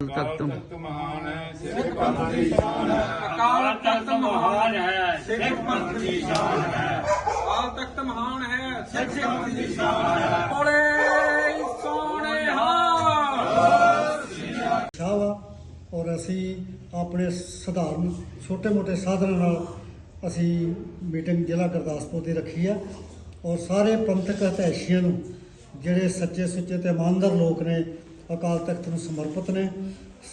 ਤਖਤ ਮਹਾਨ ਹੈ ਸਿੱਖ ਪੰਥ ਦੀ ਸ਼ਾਨ ਹੈ ਅਕਾਲ ਤਖਤ ਮਹਾਨ ਹੈ ਸਿੱਖ ਪੰਥ ਦੀ ਸ਼ਾਨ ਹੈ ਅਕਾਲ ਤਖਤ ਮਹਾਨ ਹੈ ਸਿੱਖ ਪੰਥ ਦੀ ਸ਼ਾਨ ਹੈ ਬੋਲੇ ਸੋਹਣੇਹਾ ਚਾਹ ਵਾ ਔਰ ਅਸੀਂ ਆਪਣੇ ਸਧਾਰਨ ਛੋਟੇ-ਮੋਟੇ ਸਾਧਨਾਂ ਨਾਲ ਅਸੀਂ ਮੀਟਿੰਗ ਜ਼ਿਲ੍ਹਾ ਗੁਰਦਾਸਪੁਰ ਦੀ ਰੱਖੀ ਆ ਔਰ ਸਾਰੇ ਪੰਥਕ ਹਤੈਸ਼ੀਆਂ ਨੂੰ ਜਿਹੜੇ ਸੱਚੇ ਸੁੱਚੇ ਤੇ ਇਮਾਨਦਾਰ ਲੋਕ ਨੇ ਅਕਾਲ ਤਖਤ ਨੂੰ ਸਮਰਪਿਤ ਨੇ।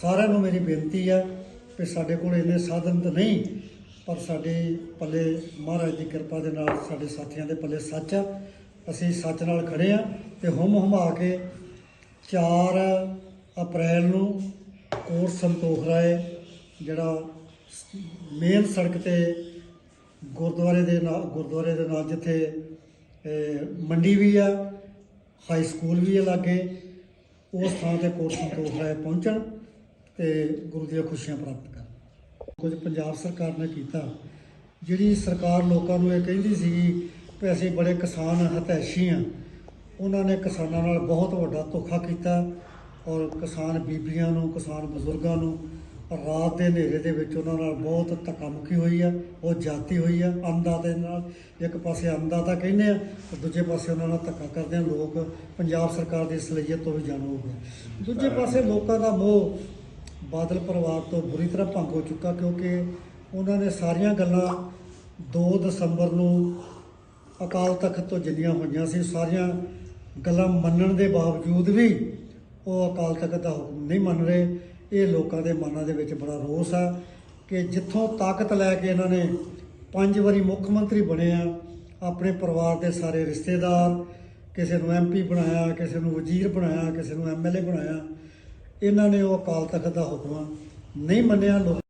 ਸਾਰਿਆਂ ਨੂੰ ਮੇਰੀ ਬੇਨਤੀ ਆ ਕਿ ਸਾਡੇ ਕੋਲ ਇੰਨੇ ਸਾਧਨ ਤਾਂ ਨਹੀਂ, ਪਰ ਸਾਡੇ ਪੱਲੇ ਮਹਾਰਾਜ ਦੀ ਕਿਰਪਾ ਦੇ ਨਾਲ ਸਾਡੇ ਸਾਥੀਆਂ ਦੇ ਪੱਲੇ ਸੱਚ ਆ। ਅਸੀਂ ਸੱਚ ਨਾਲ ਖੜੇ ਆ ਤੇ ਹੁਮ ਹੁਮਾ ਕੇ 4 ਅਪ੍ਰੈਲ ਨੂੰ ਕੋਰ ਸੰਤੋਖ ਰਾਏ, ਜਿਹੜਾ ਮੇਨ ਸੜਕ ਤੇ ਗੁਰਦੁਆਰੇ ਦੇ ਨਾਲ ਗੁਰਦੁਆਰੇ ਦੇ ਨਾਲ ਜਿੱਥੇ ਮੰਡੀ ਵੀ ਆ, ਹਾਈ ਸਕੂਲ ਵੀ ਆ ਲਾਗੇ ਉਸ ਥਾਂ ਤੇ ਕੋਟ ਸੰਤੋਖ ਰਾਏ ਪਹੁੰਚਣ ਤੇ ਗੁਰੂ ਦੀਆਂ ਖੁਸ਼ੀਆਂ ਪ੍ਰਾਪਤ ਕਰਨ। ਕੁਝ ਪੰਜਾਬ ਸਰਕਾਰ ਨੇ ਕੀਤਾ। ਜਿਹੜੀ ਸਰਕਾਰ ਲੋਕਾਂ ਨੂੰ ਇਹ ਕਹਿੰਦੀ ਸੀਗੀ ਕਿ ਅਸੀਂ ਬੜੇ ਕਿਸਾਨ ਹਤੈਸ਼ੀ ਆ ਉਹਨਾਂ ਨੇ ਕਿਸਾਨਾਂ ਨਾਲ ਬਹੁਤ ਵੱਡਾ ਧੋਖਾ ਕੀਤਾ ਔਰ ਕਿਸਾਨ ਬੀਬੀਆਂ ਨੂੰ, ਕਿਸਾਨ ਬਜ਼ੁਰਗਾਂ ਨੂੰ ਰਾਤ ਦੇ ਹਨੇਰੇ ਦੇ ਵਿੱਚ ਉਹਨਾਂ ਨਾਲ ਬਹੁਤ ਧੱਕਾਮੁੱਖੀ ਹੋਈ ਆ, ਉਹ ਜਾਤੀ ਹੋਈ ਆ ਅੰਨਦਾਤੇ ਨਾਲ, ਇੱਕ ਪਾਸੇ ਅੰਨਦਾਤਾ ਕਹਿੰਦੇ ਆ ਦੂਜੇ ਪਾਸੇ ਉਹਨਾਂ ਨਾਲ ਧੱਕਾ ਕਰਦੇ ਆ, ਲੋਕ ਪੰਜਾਬ ਸਰਕਾਰ ਦੀ ਸਲੀਅਤ ਤੋਂ ਵੀ ਜਾਣੂ ਹੋ ਗਏ। ਦੂਜੇ ਪਾਸੇ ਲੋਕਾਂ ਦਾ ਮੋਹ ਬਾਦਲ ਪਰਿਵਾਰ ਤੋਂ ਬੁਰੀ ਤਰ੍ਹਾਂ ਭੰਗ ਹੋ ਚੁੱਕਾ, ਕਿਉਂਕਿ ਉਹਨਾਂ ਨੇ ਸਾਰੀਆਂ ਗੱਲਾਂ 2 ਦਸੰਬਰ ਨੂੰ ਅਕਾਲ ਤਖਤ ਤੋਂ ਜਿੰਨੀਆਂ ਹੋਈਆਂ ਸੀ, ਸਾਰੀਆਂ ਗੱਲਾਂ ਮੰਨਣ ਦੇ ਬਾਵਜੂਦ ਵੀ ਉਹ ਅਕਾਲ ਤਖਤ ਦਾ ਹੁਕਮ ਨਹੀਂ ਮੰਨ ਰਹੇ। ਇਹ ਲੋਕਾਂ ਦੇ ਮਨਾਂ ਦੇ ਵਿੱਚ ਬੜਾ ਰੋਸ ਆ ਕਿ ਜਿੱਥੋਂ ਤਾਕਤ ਲੈ ਕੇ ਇਹਨਾਂ ਨੇ ਪੰਜ ਵਾਰੀ ਮੁੱਖ ਮੰਤਰੀ ਬਣੇ ਆ, ਆਪਣੇ ਪਰਿਵਾਰ ਦੇ ਸਾਰੇ ਰਿਸ਼ਤੇਦਾਰ, ਕਿਸੇ ਨੂੰ ਐਮਪੀ ਬਣਾਇਆ, ਕਿਸੇ ਨੂੰ ਵਜ਼ੀਰ ਬਣਾਇਆ, ਕਿਸੇ ਨੂੰ ਐਮਐਲਏ ਬਣਾਇਆ, ਇਹਨਾਂ ਨੇ ਉਹ ਅਕਾਲ ਤਖਤ ਦਾ ਹੁਕਮ ਨਹੀਂ ਮੰਨਿਆ, ਲੋਕ